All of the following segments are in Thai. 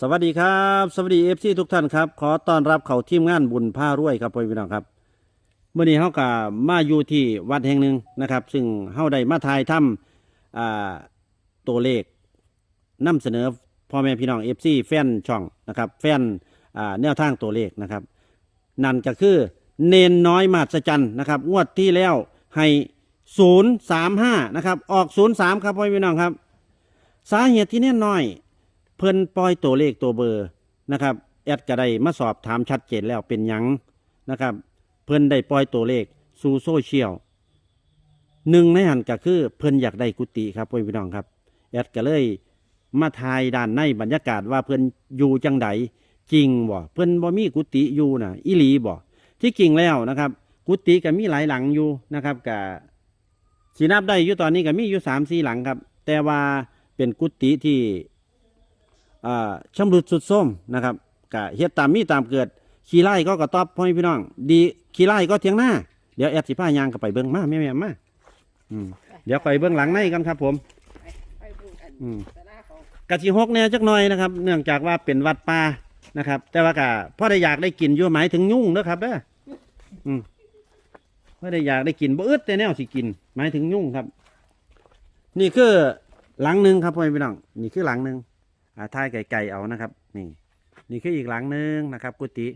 สวัสดีครับ สวัสดีเอฟซีทุกท่านครับ ขอต้อนรับเข้าทีมงานบุญผ้ารวยครับพ่อพี่น้องครับเมื่อนี้เฮากับมาอยู่ที่วัดแห่งหนึ่งนะครับ ซึ่งเฮาได้มาทายถ้ำอ่าตัวเลขนำเสนอพ่อแม่พี่น้องเอฟซีแฟนช่องนะครับ แฟนอ่าแนวทางตัวเลขนะครับ นั่นก็คือเนนน้อยมาศจรรย์นะครับ งวดที่แล้วให้ศูนย์สามห้านะครับ ออกศูนย์สามครับพ่อพี่น้องครับ สาเหตุที่เน่นน้อย เพิ่นปล่อยตัวเลขตัวเบอร์นะครับแอดก็ได้มาสอบถามชัดเจนแล้วเป็นหยังนะครับ เพิ่นได้ปล่อยตัวเลขสู่โซเชียลหนึ่งในหันก็คือเพิ่นอยากได้กุฏิครับพี่น้องครับแอดก็เลยมาทายด้านในบรรยากาศว่าเพิ่นอยู่จังใดจริงบ่เพิ่นบ่มีกุฏิอยู่น่ะอีหลีบ่ที่จริงแล้วนะครับ กุฏิก็มีหลายหลังอยู่นะครับก็สีนับได้อยู่ตอนนี้ก็มีอยู่สามสี่หลังครับ แต่ว่าเป็นกุฏิที่ อ่าชำรุดสุดโทรมนะครับกะเฮ็ดตามมีตามเกิด ขี้ไล่ก็กระตอบพ่อแม่พี่น้อง ดีขี้ไล่ก็เทียงหน้า เดี๋ยวแอดสิพายางก็ไปเบิ้งมาแม่แม่มาอืมเดี๋ยวไปเบิ้งหลังในกันครับ ผม ไปเบิ่งอันอืม สาราของกะสิหกแน่จักหน่อยนะครับ เนื่องจากว่าเป็นวัดป่านะครับ แต่ว่ากะพ่อได้อยากได้กินอยู่หมายถึงยุ่งเด้อครับเด้ออืมพ่อได้อยากได้กินบ่อึดแต่แนวสิกิน หมายถึงยุ่งครับ นี่คือหลังหนึ่งครับพ่อแม่พี่น้องนี่คือหลังหนึ่งอ่า ท้ายไก่ๆเอานะครับ นี่ นี่คืออีกหลังหนึ่งนะครับ กุฏิ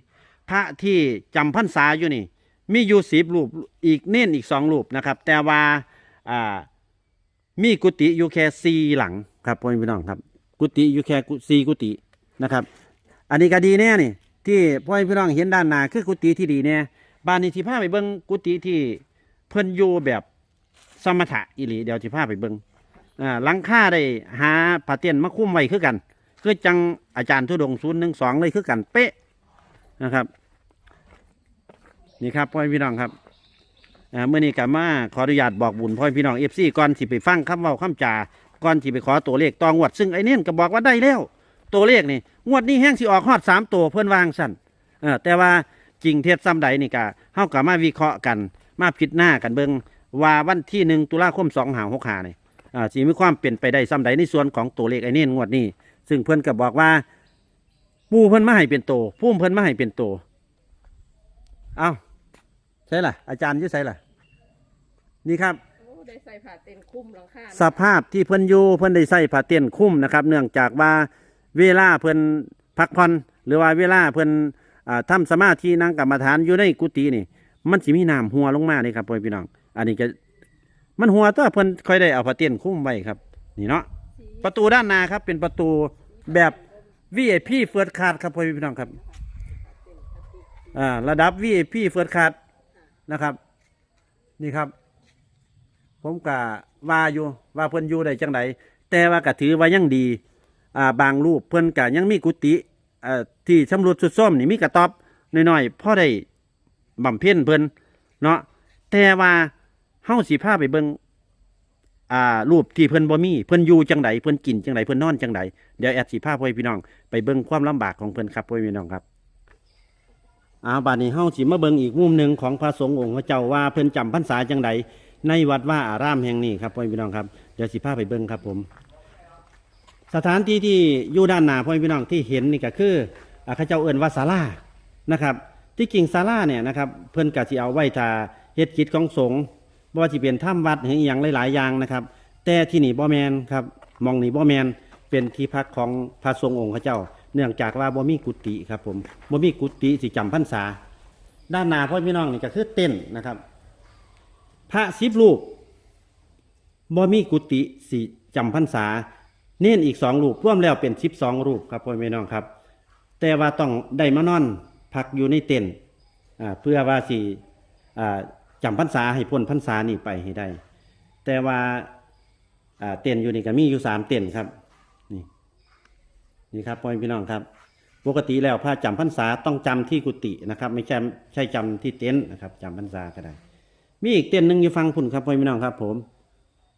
พระที่จำพรรษาอยู่นี่ มีอยู่สิบรูปอีกเน้นอีกสองรูปนะครับ แต่ว่าอ่ามีกุฏิอยู่แค่สี่หลังครับพ่อแม่พี่น้องครับ กุฏิอยู่แค่สี่กุฏินะครับ อันนี้ก็ดีแน่นี่ที่พ่อแม่พี่น้องเห็นด้านหน้าคือกุฏิที่ดีแน่บ้านนี้ที่พาไปเบิ้งกุฏิที่เพิ่นอยู่แบบสมถะอิหลีเดี๋ยวที่พาไปเบิ้ง อ่าหลังค่าได้หาผ้าเตียนมาคุ้มไว้คือกันคือจังอาจารย์ทุดงศูนย์หนึ่งสองเลยคือกันเป๊ะนะครับ นี่ครับพ่อพี่น้องครับอ่าเมื่อนี้กับมาขออนุญาตบอกบุญพ่อพี่น้องเอฟซีก่อนสิไปฟังคำเว้าคำจาก่อนสิไปขอตัวเลขตองวด ซึ่งไอ้เนี่ยก็บอกว่าได้แล้ว ตัวเลขนี่งวดนี้แห้งสิออกฮอดสามตัวเพื่อนวางสั่นเออแต่ว่าจริงเท็จซ้ำใดนี่กะเฮากับมาวิเคราะห์กัน มาพิจหน้ากันเบิงว่าวันที่หนึ่งตุลาคมสองหาหกหาเนี่ อ่าสิมีความเป็นไปได้ซ้ำใดในส่วนของตัวเลขไอ้เนี่ยงวดนี้ ซึ่งเพื่อนก็บอกว่า ปูเพื่อนมาให้เป็นโตพุ่มเพื่อนมาให้เป็นโตเอาใช่ล่ะ อาจารย์อยี่ใช่ล่ะ นี่ครับ โอ้ได้ใส่ผ้าเต็นคุ้มหลังคาสภาพที่เพิ่นอยู่เพิ่นได้ใส่ผ้าเตียนคุ้มนะครับ เนื่องจากว่าเวลาเพิ่นพักผ่อนหรือว่าเวลาเพิ่นอ่าทำสมาธินั่งกรรมฐานอยู่ในกุฏินี่ มันสิมีน้ำหัวลงมานี่ครับพ่อพี่น้อง อันนี้ก็ มันหัวตัวเพิ่นค่อยได้เอาผ้าเตียนคุ้มไว้ครับ นี่เนาะประตูด้านหน้าครับ เป็นประตูแบบ VIP เฟิร์สคาร์ดครับพ่อพี่น้องครับอ่าระดับ VIP เฟิร์สคาร์ดนะครับ นี่ครับ ผมกะว่าอยู่ว่าเพิ่นอยู่ได้จังไดแต่ว่าก็ถือว่ายังดีอ่าบางรูปเพิ่นกะยังมีกุฏิอ่าที่ชำรุดสุดส้มนี่มีกระต๊อบน้อยๆพอได้บำเพ็ญเพิ่นเนาะแต่ว่า เฮาสิพาไปเบิ่งอ่ารูปที่เพิ่นบ่มีเพิ่นอยู่จังไดเพิ่นกินจังไดเพิ่นนอนจังไดเดี๋ยวแอดสิพาพ่อพี่น้องไปเบิ่งความลำบากของเพิ่นครับพ่อพี่น้องครับอ่าบัดนี้เฮาสิมาเบิ่งอีกมุมหนึ่งของพระสงฆ์องค์พระเจ้าว่าเพิ่นจำพรรษาจังไดในวัดว่าอารามแห่งนี้ครับพ่อพี่น้องครับเดี๋ยวสิพาไปเบิ่งครับผม สถานที่ที่อยู่ด้านหน้าพ่อพี่น้องที่เห็นนี่ก็คืออ่าเขาเจ้าเอิ้นว่าศาลานะครับ ที่จริงศาลาเนี่ยนะครับ เพิ่นก็สิเอาไว้ถ้าเฮ็ดกิจของสงฆ์ บ่ว่าสิเป็นถ้ำวัดหรืออย่างหลายๆอย่างนะครับ แต่ที่นี่บ่แมนครับมองนี่บ่แมนเป็นที่พักของพระสงองค์พระเจ้า เนื่องจากว่าบ่มีกุฏิครับผมบ่มีกุฏิสิจำพรรษา ด้านหน้าพ่อพี่น้องนี่ก็คือเต้นนะครับ พระสิบรูปบ่มีกุฏิสิจำพรรษา เน้นอีกสองรูปรวมแล้วเป็นสิบสองรูปครับพ่อพี่น้องครับ แต่ว่าต้องได้มานอนพักอยู่ในเต็นท์เพื่อว่าสิ จำพรรษาให้พ้นพรรษานี่ไปให้ได้ แต่ว่าเต็นอยู่นี่ก็มีอยู่สามเต็นครับนี่นี่ครับพ่อพี่น้องครับ ปกติแล้วพระจำพรรษาต้องจำที่กุฏินะครับ ไม่ใช่ใช่จำที่เต็นท์นะครับจำพรรษาก็ได้ มีอีกเต็นหนึ่งอยู่ฟังพุ่นครับพ่อพี่น้องครับ ผม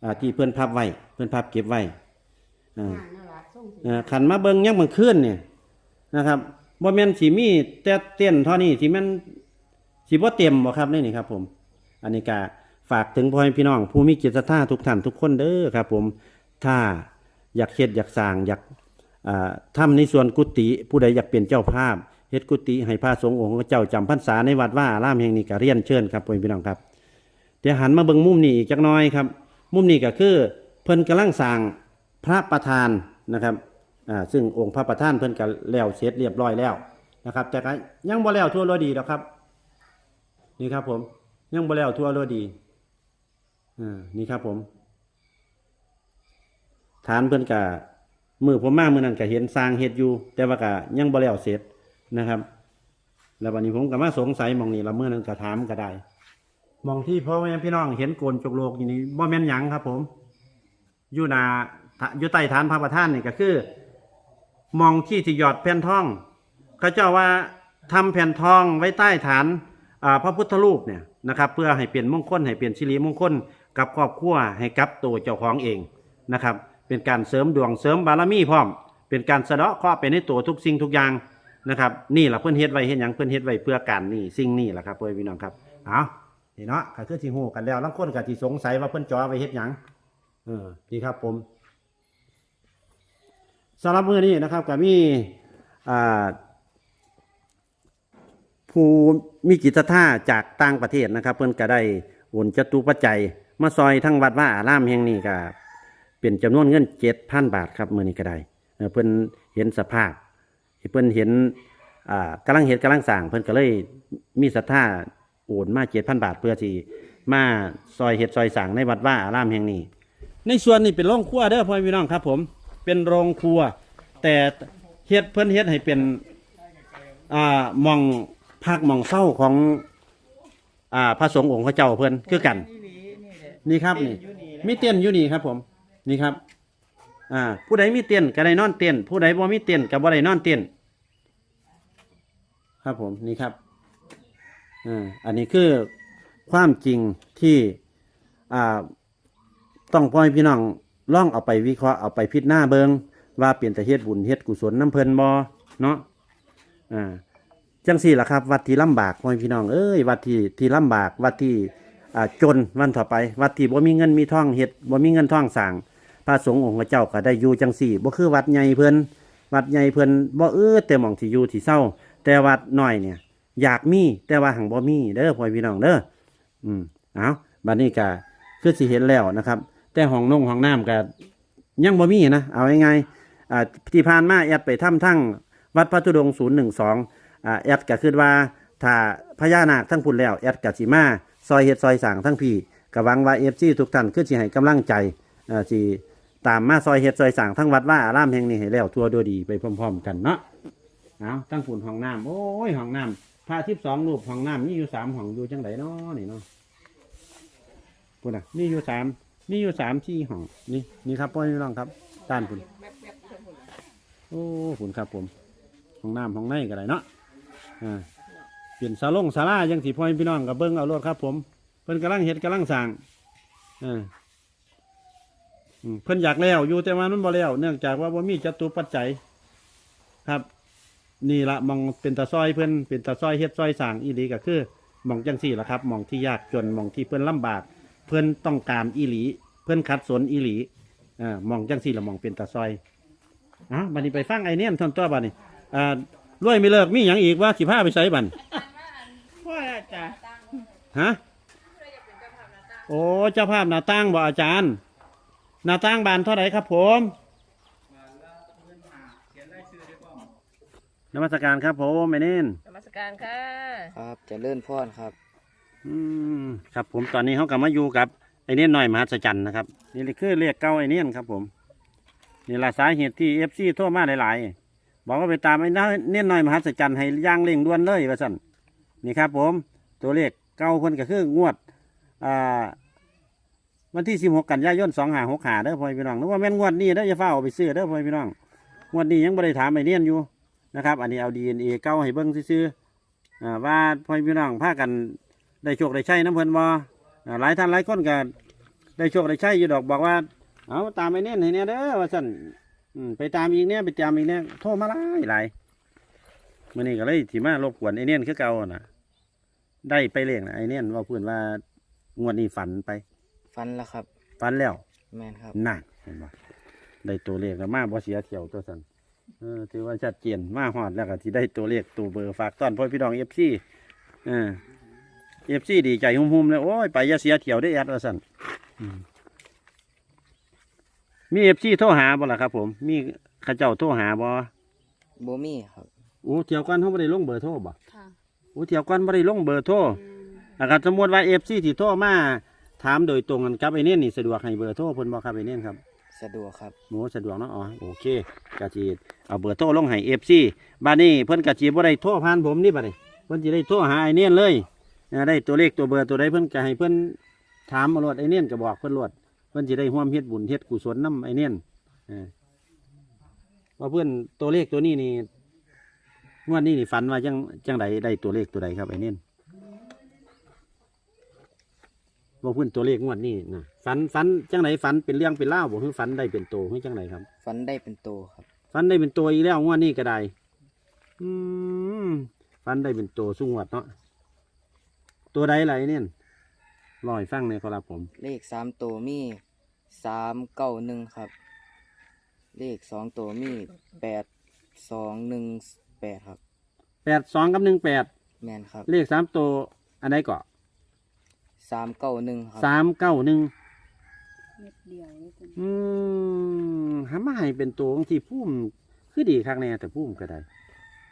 อที่เพื่อนพับไว้เพื่อนพับเก็บไว้อ่าน่ารักส่งสิเอ่อขันมาเบิงยังมันขึ้นเนี่ยนะครับบ่แม่นสีมีแต่เต้นเท่านี้สีแม่นสีบ่เต็มบ่ครับนี่นี่ครับ ผม อันนี้ก็ฝากถึงพ่อแม่พี่น้อง ผู้มีจิตศรัทธาทุกท่านทุกคนเด้อครับ ผมถ้าอยากเฮ็ดอยากสร้างอยากอ่าทำในส่วนกุฏิผู้ใดอยากเป็นเจ้าภาพเฮ็ดกุฏิให้พระสงฆ์องค์เจ้าจำพรรษาในวัดว่าอารามแห่งนี้ก็เรียนเชิญครับพ่อแม่พี่น้องครับเดี๋ยวหันมาเบิ่งมุมนี้อีกจักน้อยครับ มุมนี้ก็คือเพิ่นกำลังสร้างพระประธานนะครับซึ่งองค์พระประธานเพิ่นก็แล้วเสร็จเรียบร้อยแล้วนะครับ แต่ก็ยังบ่แล้วทั่วโลดีดอกครับ นี่ครับผม ยังบ่แล้วทั่วโลดีอ่านี่ครับผม ฐานเพิ่อนก็มือผมมามือนั้นก็เห็นสร้างเฮ็ดอยู่ แต่ว่าก็ยังบ่แล้วเสร็จนะครับ แล้ววันนี้ผมก็มาสงสัยมองนี้ละเมื่อนั้นก็ถามก็ได้มองที่พ่อแม่พี่น้องเห็นโกนจกโลกอยู่นี่บ่แม่นหยังครับ ผมอยู่นาอยู่ใต้ฐานพระประธานนี่ก็คือ มองที่ที่หยอดแผ่นทองเขาเจ้าว่าทำแผ่นทองไว้ใต้ฐาน อ่าพระพุทธรูปเนี่ยนะครับเพื่อให้เปลี่ยนมงคลให้เปลี่ยนสิริมงคลกับครอบครัวให้กับตัวเจ้าของเองนะครับเป็นการเสริมดวงเสริมบารมีพร้อม เป็นการสะเดาะเคราะห์ไปในตัวทุกสิ่งทุกอย่างนะครับนี่แหละเพื่อนเฮ็ดไว้เฮ็ดหยังเพื่อนเฮ็ดไว้เพื่อการนี่สิ่งนี้แหละครับเพื่อนพี่น้องครับเอานี่เนาะก็คือสิฮู้กันแล้วลางคนก็สิสงสัยว่าเพิ่อนจอไว้เฮ็ดหยังเออนี่ครับผมสำหรับมื้อนี้นะครับก็มีอ่า ผู้มีจิตศรัทธาจากต่างประเทศนะครับ เพิ่อนก็ได้โอนจตุปัจจัย มาซอยทั้งวัดว่าอารามแห่งนี้ก็เป็นจำนวนเงิน7,000บาทครับเมื้อนี้ก็ได้เพิ่อนเห็นสภาพเพิ่อนเห็นอ่าลังเฮ็ดกำลังสร้างเพิ่อนก็เลยมีศรัทธาโอนมาเจ็ดพันบาทเพื่อที่มาซอยเห็ดซอยสั่งในวัดว่าอารามแห่งนี้ ในส่วนนี้เป็นโรงครัวเด้อพ่อพี่น้องครับ ผมเป็นโรงครัว แต่เฮ็ดเพิ่อนเฮ็ดให้เป็นอ่าหมอง พักหมองเศร้าของ อ่าพระสงฆ์องค์พระเจ้าเพิ่นคือกัน นี่ครับนี่ มีเตียนอยู่นี่ครับ ผม นี่ครับ อ่า ผู้ใดมีเตียนก็ได้นอนเตียนผู้ใดบ่มีเตียนก็บ่ได้นอนเตียนครับผมนี่ครับอ่าอันนี้คือความจริงที่อ่าต้องพ่อให้พี่น้องล่องเอาไปวิเคราะห์เอาไปพิจารณาเบิงว่าเปลี่ยนแต่เฮ็ดบุญเฮ็ดกุศลน้ำเพลินบอเนาะอ่า จังสี่ล่ะครับ วัดที่ลำบากพ่อให้พี่น้องเอ้ยวัดที่ที่ลำบากวัดที่อ่าจนวันต่อไป วัดที่บ่มีเงินมีท่องเฮ็ดบ่มีเงินท่องสั่งพระสงฆ์องค์เจ้าก็ได้อยู่จังสี่บ่คือวัดใหญ่เพิ่นวัดใหญ่เพิ่นบ่เออแต่หมองที่อยู่ที่เศร้า แต่วัดน้อยเนี่ย อยากมีแต่ว่าหังบ่มีเด้อพ่อพี่น้องเด้ออืมเอาบัดนี้ก็คือสิเห็นแล้วนะครับ แต่ห้องนงห้องน้ำก็ยังบ่มีนะเอาง่ายๆอ่าที่ผ่านมาแอดไปถ้ำทั้งวัดพระธุดงค์012 อ่าแอดก็คือว่าถ้าพญานาคทั้งพุ่นแล้วแอดก็สิมาซอยเฮ็ดซอยสร้างทั้งพี่ก็หวังว่า FC ทุกท่านคือสิให้กำลังใจอ่าสิตามมาซอยเฮ็ดซอยสร้างทั้งวัดว่าอารามแห่งนี้ให้แล้วทั่วโดยดีไปพร้อมๆกันเนาะเอาตั้งฝุ่นห้องน้ำโอ้ยห้องน้ำพระทิพย์สองรูปห้องน้ำนี่อยู่สามห้องอยู่จังไดเนาะนี่เนาะปุ่นอะนี่อยู่สามนี่อยู่สามที่ห้องนี่นี่ครับพ่อพี่น้องครับด้านฝุ่นแป๊บแป๊บเท่านั้นโอ้ฝุ่นครับผมห้องน้ำห้องในก็ได้เนาะ อ่าเปลี่ยนซาลงซาลายังสีพ่อพี่น้องกับเบิ้งเอารถครับ ผมเพิ่นกำลังเฮ็ดกำลังสร้างอ่าอืมเพิ่นอยากแล้วอยู่แต่ว่ามันบ่แล้วเนื่องจากว่าบ่มีจตุปัจจัย ครับ นี่ละมองเป็นตาซอยเพื่นเป็นตาซอยเฮ็ดซอยสร้างอีหลีก็คือมองจังสี่ละครับมองที่ยากจนมองที่เพื่นลำบาก เพื่นต้องการอีหลี เพื่นขัดสนอีหลีอ่ามองจังสี่ละมองเป็นตาซอยอะบัดนี้ไปฟังไอเนี่ยนทนตัวบัดนี้อ่า รวยไม่เลิกมีอย่างอีกว่าสิพาไปใช้บันพ่อจ้ะฮะโอ้เจ้าภาพหน้าตั้งบ่อาจารย์หน้าตั้งบานเท่าไหร่ครับ ผมนมัสการครับผมไอเนียนนมัสการค่ะ ครับเจะเลื่อนพรครับ อืมครับ ผมตอนนี้เขากลับมาอยู่กับไอเนียนหน่อยมหัศจรรย์นะครับนี่คือเรียกเก้าไอเนียนครับ ผมนี่ละสาเหตุที่เอฟซีโทรมาหลายๆ บอกว่าไปตามไอ้เนียนหน่อยมหัศจรรย์ให้ย่างเร่งด่วนเลยว่าสั่นนี่ครับผม ตัวเลขเก้าคนก็คืองวดอ่าวันที่สิบหกกันยายนสองหาหกหาเด้อพ่อพี่น้องนึกว่าแม่นงวดนี้เด้ออย่าเฝ้าเอาไปซื้อเด้อพ่อพี่น้องงวดนี้ยังไม่ได้ถามไอเนียนอยู่นะครับ อันนี้เอาดีเอ็นเอเก้าให้เบิ้งซื้ออว่าพ่อพี่น้องพากันได้โชคได้ใช้น้ำเพลินบอหลายท่านหลายคนก็ได้โชคได้ใช้อยู่ดอกบอกว่าเอาตามไปเนี่ยให้เนี่ยเด้อว่าสั่น ไปตามอีกเนี่ยไปตามอีกเนี่ยโทรมาหลายหลายมื่อนี้ก็เลยที่มารบกวนไอเนี่ยคือเก่าน่ะ ได้ไปเลี้ยงนะไอเนี่ยว่าเพื่อนว่างวดนี้ฝันไป ฟันแล้วครับ ฝันแล้วแมนครับ นั่นเห็นบ่ได้ตัวเลขแล้วมาบ่เสียเที่ยวตัวสั่นเออถือว่าชัดเจนมาฮอดแล้วก็สิได้ตัวเลขตัวเบอร์ฝากต้อนพ่อพี่น้อง FC เออ FC ดีใจหุ่มๆเลยโอ้ยไปอย่าเสียเที่ยวได้อแอดว่าซั่นอืม มี FC โทรหาบ่ล่ะครับ ผม มีเขาเจ้าโทรหาบ่โบมี่ครับ โอ้เที่ยวก่อนเฮาบ่ได้ลงเบอร์โทรบ่ค่ะโอ้เที่ยวก่อนบ่ได้ลงเบอร์โทรแล้วก็สมมุติว่า FC ที่โทรมาถามโดยตรงกันกับไอ้เน่นนี่สะดวกให้เบอร์โทรเพิ่นบ่ครับไอ้เน่นครับสะดวกครับโมสะดวกเนาะอ๋อโอเคกะจีเอาเบอร์โทรลงให้เอฟซีบ้านนี้เพิ่นกะจีบ่ได้โทรผ่านผมนี่บัดนี้เพิ่นสิได้โทรหาไอเนียนเลยนะได้ตัวเลขตัวเบอร์ตัวใดเพิ่นก็ให้เพิ่นถามมาโลดไอเนียนก็บอกเพิ่นโลดเพิ่นสิได้ร่วมเฮ็ดบุญเฮ็ดกุศลนํไอเนียนเออว่าเพิ่นตัวเลขตัวนี้นี่งวดนี้นี่ฝันว่าจังจังใดได้ตัวเลขตัวใดครับไอเนียนว่าเพิ่นตัวเลขงวดนี้นะฝันฝันจังไดฝันเป็นเรื่องเป็นเล่าวบ่คือฝันได้เป็นโตคือจังไดครับฟันได้เป็นโตครับฟันได้เป็นตัวอีกแล้วงวดนี้ก็ได้อืมฟันได้เป็นตัวสุงวดเนาะตัวใดไรเนี่ยลอยฟังเนี่ยครับผม เลขสามตัวมี สามเก้าหนึ่งครับ เลขสองตัวมีแปดสองหนึ่งแปดครับ แปดสองกับหนึ่งแปดแมนครับเลขสามตัวอันไหนก่อสามเก้าหนึ่งครับสามเก้าหนึ่งเม็ดเดียวนี่เป็นอืมหามาให้เป็นตัวบางทีพุ่มคือดีคักแน่แต่พุ่มก็ได้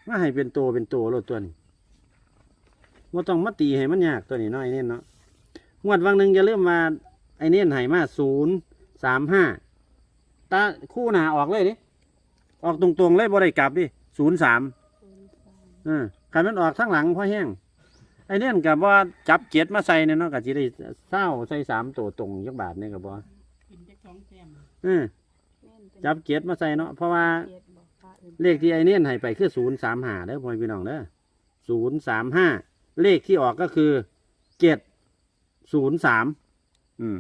มาให้เป็นตัวเป็นตัวรถตัวนี้ว่าต้องมาตีให้มันยากตัวนี้เนาะไอ้เนี่ยเนาะงวดวังหนึ่งจะเริ่าลืมมาไอ้เนี่ยให้มาศูนย์ สามห้าตาคู่หนาออกเลยดิออกตรงๆเลยบ่ได้กลับดิศูนย์สามเออคันมันออกทั้งหลังเพราะแห้งไอ้เนี่ยกับว่าจับเจ็ดมาใส่เนี่ยเนาะก็จะได้เศร้าใส่สามตัวตรงยักบาทเนี่ยกับว่องแก้มจับเจ็ดมาใส่เนาะเพราะว่าเลขที่ไอเนียให้ไปคือศูนย์สามห้าเด้อพ่อพี่น้องเด้อศูนย์สามห้าเลขที่ออกก็คือเจ็ดศูนย์สามอืม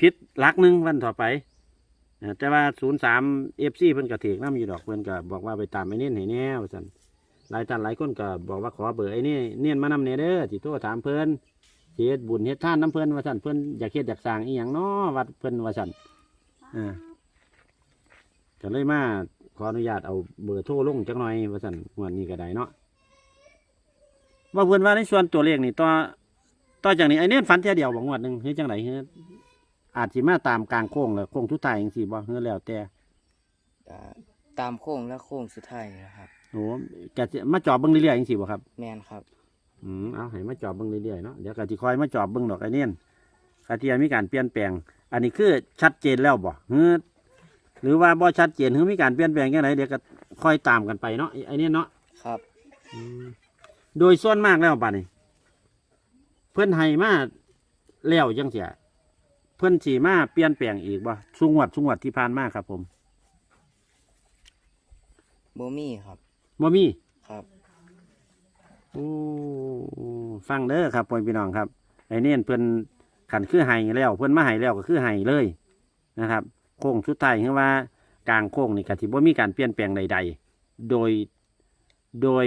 พิษพิษลักหนึ่งวันต่อไปเอ่อแต่ว่าศูนย์สามเอฟซีเพิ่นก็ถือน้ำอยู่ดอกเพิ่นก็บอกว่าไปตามไอเนียนให้แน่ว่าสันหลายท่านหลายคนก็บอกว่าขอเบอร์ไอเนียนเนียนมานำเนเด้อที่โทรถามเพิ่นสิเฮ็ดบุญเฮ็ดท่านน้ำเพิ่นว่าสันเพิ่นอยากเฮ็ดอยากสร้างอีหยังเนาะวัดเพิ่นว่าสันอ่าก็เลยมาขออนุญาตเอาเบอร์โทรลงจักหน่อยว่าสั่นงวดนี้ก็ได้เนาะว่าเพื่อนว่าในส่วนตัวเลขนี่ต่อต่อจากนี้ไอ้เนี่ยฝันเท่ยเดียวบอกงวดหนึ่งเฮ้ยจังไหนเฮ้ย อาจสิมาตามกลางโค้งเลยโค้งทุดท้ายจังสี่บ่เฮ้ยแล้วแต่อ่าตามโค้งและโค้งสุดท้ายนี่นะครับ โอ้กะจะมาจอบเบิ่งเรื่อยๆจังสี่บ่ครับ แมนครับ อืมเอาให้มาจอบเบิ่งเรื่อยๆเนาะเดี๋ยวก็สิคอยมาจอบเบิ่งดอกไอ้เนี่ยกะที่มีการเปลี่ยนแปลง อันนี้คือชัดเจนแล้วบ่เฮ้ยหรือว่าบ่ชัดเจนหรือมีการเปลี่ยนแปลงยังไงเดี๋ยวก็คอยตามกันไปเนาะไอ้ไอ้เนี่ยเนาะครับ อืมโดยส่วนมากแล้วป่านนี้ เพื่อนให้มาแล้วจังเสีย เพื่อนสีมาเปลี่ยนแปลงอีกบ่สุงวดสุงวดที่ผ่านมาครับ ผมโบมี่ครับ บ่มีครับ โอ้ฟังเด้อครับพ่อพี่น้องครับไอ้เนี่ยเพื่อนขันคือให้แล้ว เพื่อนมาให้แล้วก็คือให้เลยนะครับ โค้งสุดท้ายคือว่ากลางโค้งนี่ก็ที่บ่มีการเปลี่ยนแปลงใด ๆ โดย โดย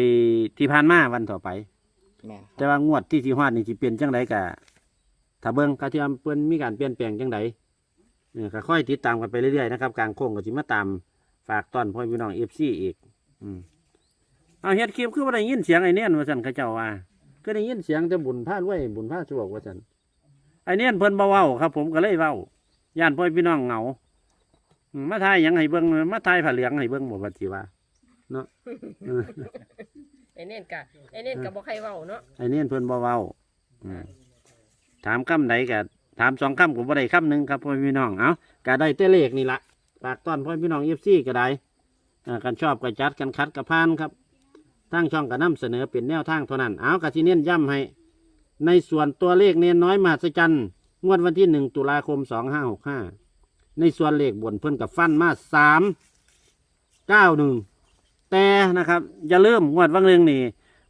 ที่ผ่านมาวันต่อไป แมนคแต่รับว่างวดที่ที่ฮอดนี่สิเปลี่ยนจังไดกะ ถ้าเบิ่งกะที่ว่าเพิ่นมีการเปลี่ยนแปลงจังไดเออก็ค่อยติดตามกันไปเรื่อยๆนะครับกลางโค้งก็สิมาตามฝากต้อนพ่อพี่น้อง FC อีก อืมเอาเฮ็ดคลิปคือบ่ได้ยินเสียงไอ้เนียนว่าซั่นเขาเจ้าว่าก็ได้ยินเสียงแต่บุญพารวยบุญพาสวกว่าซั่นไอ้เนียนเพิ่นบ่เว้าครับ ผมก็เลยเว้าย่านพ่อพี่น้องเหงาอืมมาทายหยังให้เบิ่งมาทายผ้าเหลืองให้เบิ่งบ่ว่าสิว่าเนาะเออไอ้เน่นกะไอ้เน่นกะบอกใครเว้าเนาะไอ้เนี่ยเพิ่นบ่เว้าอืม ถามคำใดก็ถามสองคำก็บ่ได้คำหนึ่งครับพ่อพี่น้องเอาก็ได้แต่เลขนี่ละฝากต้อนพ่อพี่น้องเอฟซีก็ได้อ่ากันชอบก็จัดกันคัดกับพานครับทางช่องก็นำเสนอเป็นแนวทางเท่านั้นเอากะสิเน้นย้ำให้ ในส่วนตัวเลขเน้นน้อยมหัศจรรย์งวดวันที่หนึ่งตุลาคมสองห้าหกห้าในส่วนเลขบนเพิ่นกับฟันมาสามเก้าหนึ่งแต่นะครับอย่าลืมงวดวันหนึ่งนี่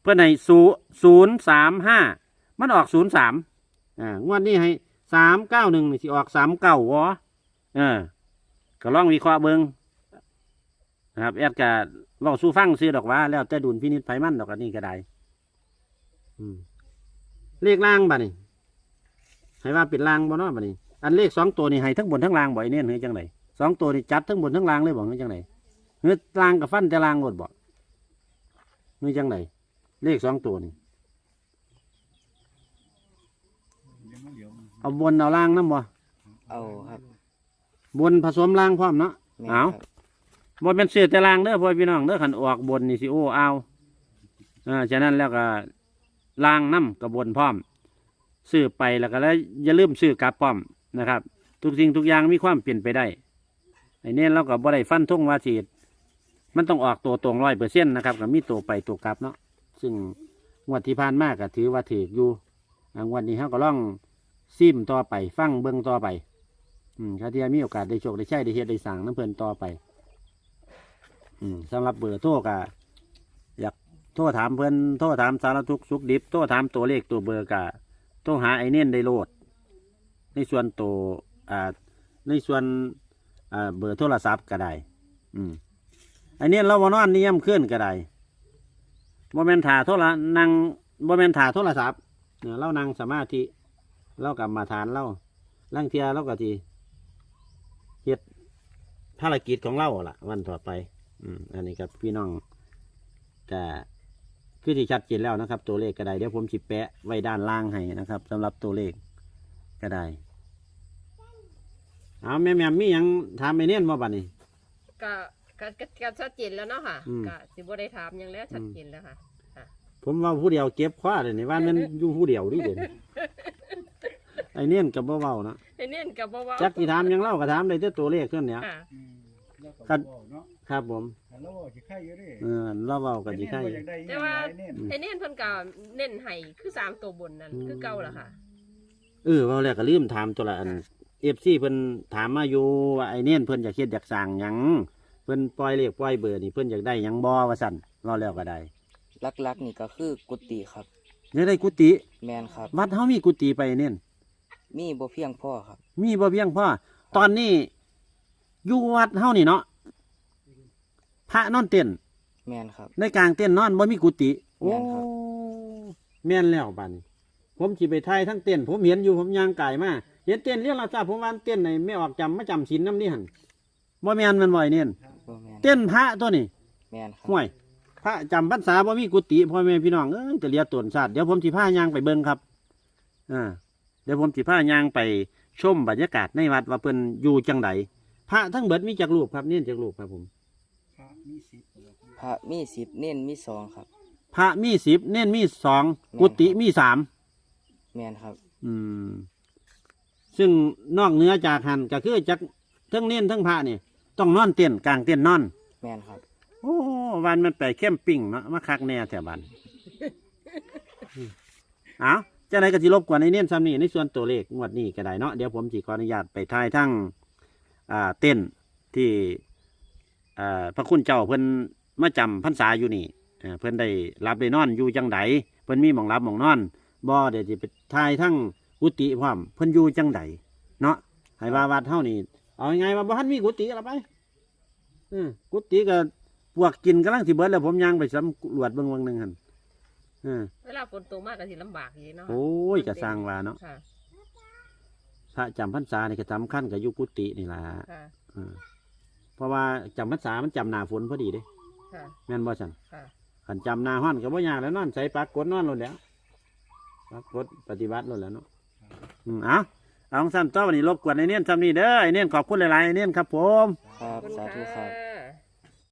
เพื่อนให้ศูศูนย์สามห้ามันออกศูนย์สาม อ่างวดนี้ให้สามเก้าหนึ่งสิออกสามเก้าวะเออก็ลองวิเคราะห์เบิงนะครับแอดกะลองสู้ฟังซื้อดอกว่า แล้วแต่ดุลพินิจไผมันดอกอันนี้ก็ได้อืมเลขล่างบ่นี่ให้ว่าเป็นล่างบ่เนาะบ่นี่อันเลขสองตัวนี่ให้ทั้งบนทั้งล่างบ่ไอเนี่ยเฮ้ยจังไดสองตัวนี่จัดทั้งบนทั้งล่างเลยบ่เฮ้ยจังไดเนื้อลางกับฟันแต่ลางหมดบ่เนื้อจังไหนเลขสองตัวนี่ เอาบนเอาล่างน้ำบ่เอาครับบนผสมล่างพร้อมเนาะแม่นเอาครับบนเป็นเสือแต่ล่างเด้อพ่อพี่น้องเด้อขันออกบนนี่สิโอ้เอาอ่าฉะนั้นแล้วก็ล่างน้ำกับบนพร้อมซื้อไปแล้วก็แล้วอย่าลืมซื้อกลับพร้อมนะครับ ทุกสิ่งทุกอย่างมีความเปลี่ยนไปได้ไอ้เนี่ยเราก็บ่ได้ฟันทงว่าสิมันต้องออกตัวตรงร้อยเปอร์เซ็นต์นะครับก็มีตัวไปตัวกลับเนาะซึ่งงวดที่ผ่านมาก็ถือว่าถืออยู่อ่างวดนี้เราก็ล่อง ซิมต่อไป ฟังเบิ้งต่อไป อืมถ้าที่มีโอกาสได้โชคได้ใช้ได้เฮ็ดได้สั่งน้ำเพลินต่อไป อืมสำหรับเบอร์โทรก็อยากโทรถามเพิ่นโทรถามสารทุกข์สุขดิบโทรถามตัวเลขตัวเบอร์กะโทรหาไอเน่นได้โลด ในส่วนตัวอ่าในส่วนอ่าเบอร์โทรศัพท์ก็ได้อืมไอเน่นเราบ่นอนนี่ย่ำขึ้นก็ได้บ่แม่นถ่าโทรนั่งบ่แม่นถ่าโทรศัพท์เนี่ยเรานั่งสมาธิ เรากลับมาทานเราลังเทียเราก็ทีเฮ็ดภารกิจของเราล่ะ วันต่อไป อืมอันนี้ครับพี่น้องก็คือที่ชัดเจนแล้วนะครับ ตัวเลขก็ได้เดี๋ยวผมจิแปะไว้ด้านล่างให้นะครับสำหรับตัวเลขก็ได้เอาแม่แม่มีหยังถามไอ้เนียนบ่บัดนี้ก็ก็ก็ก็ชัดเจนแล้วเนาะค่ะอืมก็สิบ่ได้ถามหยังแล้วชัดเจนแล้วค่ะผมว่าผู้เดียวเก็บคว้าเลยนี่ว่ามันอยู่ผู้เดียวดิเด่นไอ้เนียนกับบ่เว้านะไอ้เนี่ยก็บ่ว่าจักสิถามหยังเล่าก็ถามได้แต่ตัวเลขเท่านี้ค่ะอืมแล้วก็ครับบอกเนาะครับผมแต่เราบอกสิไข่อยู่เดิเออเราเว้ากันสิใช่อยากได้อีหยังหลายเนี่ย ไอ้เนี่ยเพิ่นก็เน้นให้คือสามตัวบนนั่นคือเก่าล่ะค่ะ เออเว่าแล้วก็ลืมถามตัวละอันเอฟซีเพิ่นถามมาอยู่ว่าไอ้เนียนเพิ่นอยากเฮ็ดอยากสร้างหยังเพิ่นปล่อยเลขปล่อยเบอร์นี่เพิ่นอยากได้หยังบ่ว่าซั่นเว้าแล้วก็ได้ลักๆนี่ก็คือกุฏิครับ อยากได้กุฏิแมนครับ วัดเฮามีกุฏิไปเนียน มีบ่เพียงพ่อครับ มีบ่เพียงพอตอนนี้อยู่วัดเฮานี่เนาะพระนอนเต้นแมนครับ ในกลางเต้นนอนบ่มีกุฏิโอ้แม่นครับ แม่นแล้วบัดนี้ผมสิไปถ่ายทั้งเต้นผมเห็นอยู่ผมย่างกายมาเห็นเต้นเรียกราชาผมว่าเต้นไหนไม่ออกจำมาจำศีลนำนี่หั่นบ่แม่นแมันบ่ไอ้เนียนบ่แมนเต้นพระตัวนี้ แมนครับ ห่วยพระจำพรรษาบ่มีกุฏิพ่อแม่พี่น้องเอ้ยจะเรียกตนชาติเดี๋ยวผมสิพายางไปเบิ่งครับ อ่า เดี๋ยวผมสิพายางไปชมบรรยากาศในวัดว่าเพิ่นอยู่จังไดพระทั้งเบิดมีจักรูปครับเนี่ยจักรูปครับผมพระมีสิบพระมีสิบเน้นมีสองครับ พระมีสิบเน่นมีสองแม่นกุฏิมีสามแมนครับ อืม ซึ่งนอกเหนือจากหันก็คือจักทั้งเน่นทั้งพระนี่ต้องนอนเต้นกลางเต้นนอน แมนครับ โอ้วันมันไปเข้มปิ้งเนาะมาคักแน่แถวบ้านอืมเอา จะไหนก็สิรบกวนในเน้นซ้ำนี่ในส่วนตัวเลขงวดนี้ก็ได้เนาะเดี๋ยวผมสิขออนุญาตไปทายทั้งอ่าเต้นที่อ่าพระคุณเจ้าเพิ่นมาจำพรรษาอยู่นี่อ่าเพิ่นได้รับได้นอนอยู่จังไดเพิ่นมีหมองรับหมองนอนบ่เดี๋ยวสิไปทายทั้งกุฏิพร้อมเพิ่นอยู่จังไดเนาะให้ว่าวัดเฮานี่เอาไงว่าบ่ทันมีกุฏิละไปอืมกุฏิก็พวกกินกำลังสิเบิดแล้วผมย่างไปสำรวจเบิ่งเบิ่งหนึ่งหัน อืมเวลาฝนตกมากก็สิลำบากอยู่เนาะโอ้ยก็สร้างว่าเนาะค่ะ พระจำพรรษานี่ก็สำคัญกับอยู่กุฏินี่ล่ะค่ะอืมเพราะว่าจำพรรษามันจำหน้าฝนพอดีเด้ค่ะแม่นบ่ซั่นค่ะคันจำหน้าฮ้อนก็บ่ยากแล้วนอนใส่ปากกดนอนโลดแล้วปากกดปฏิบัติโลดแล้วเนาะอืมเอาเอาของสั้นต่อวันนี้รบกวนไอ้เนียนซ้ำนี่เด้อไอ้เนียนขอบคุณหลายๆไอ้เนียนครับผม ครับ ขอบคุณสาธุครับะ